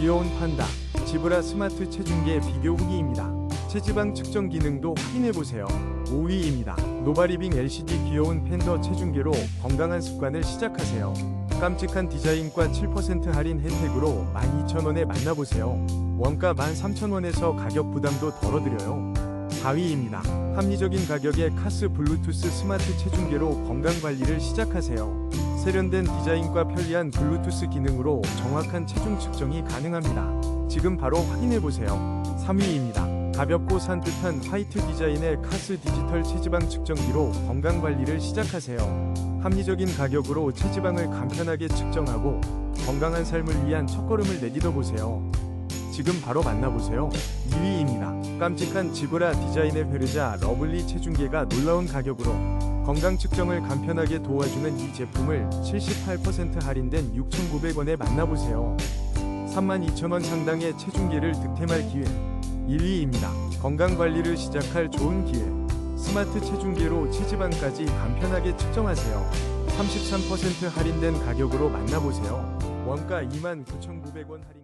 귀여운 판다, 지브라 스마트 체중계 비교 후기입니다. 체지방 측정 기능도 확인해보세요. 5위입니다. 노바리빙 LCD 귀여운 팬더 체중계로 건강한 습관을 시작하세요. 깜찍한 디자인과 7% 할인 혜택으로 12,000원에 만나보세요. 원가 13,000원에서 가격 부담도 덜어드려요. 4위입니다. 합리적인 가격의 카스 블루투스 스마트 체중계로 건강 관리를 시작하세요. 세련된 디자인과 편리한 블루투스 기능으로 정확한 체중 측정이 가능합니다. 지금 바로 확인해보세요. 3위입니다. 가볍고 산뜻한 화이트 디자인의 카스 디지털 체지방 측정기로 건강 관리를 시작하세요. 합리적인 가격으로 체지방을 간편하게 측정하고 건강한 삶을 위한 첫걸음을 내딛어 보세요. 지금 바로 만나보세요. 2위입니다. 깜찍한 지브라 디자인의 페르자 러블리 체중계가 놀라운 가격으로 건강 측정을 간편하게 도와주는 이 제품을 78% 할인된 6,900원에 만나보세요. 32,000원 상당의 체중계를 득템할 기회. 1위입니다. 건강 관리를 시작할 좋은 기회. 스마트 체중계로 체지방까지 간편하게 측정하세요. 33% 할인된 가격으로 만나보세요. 원가 29,900원 할인.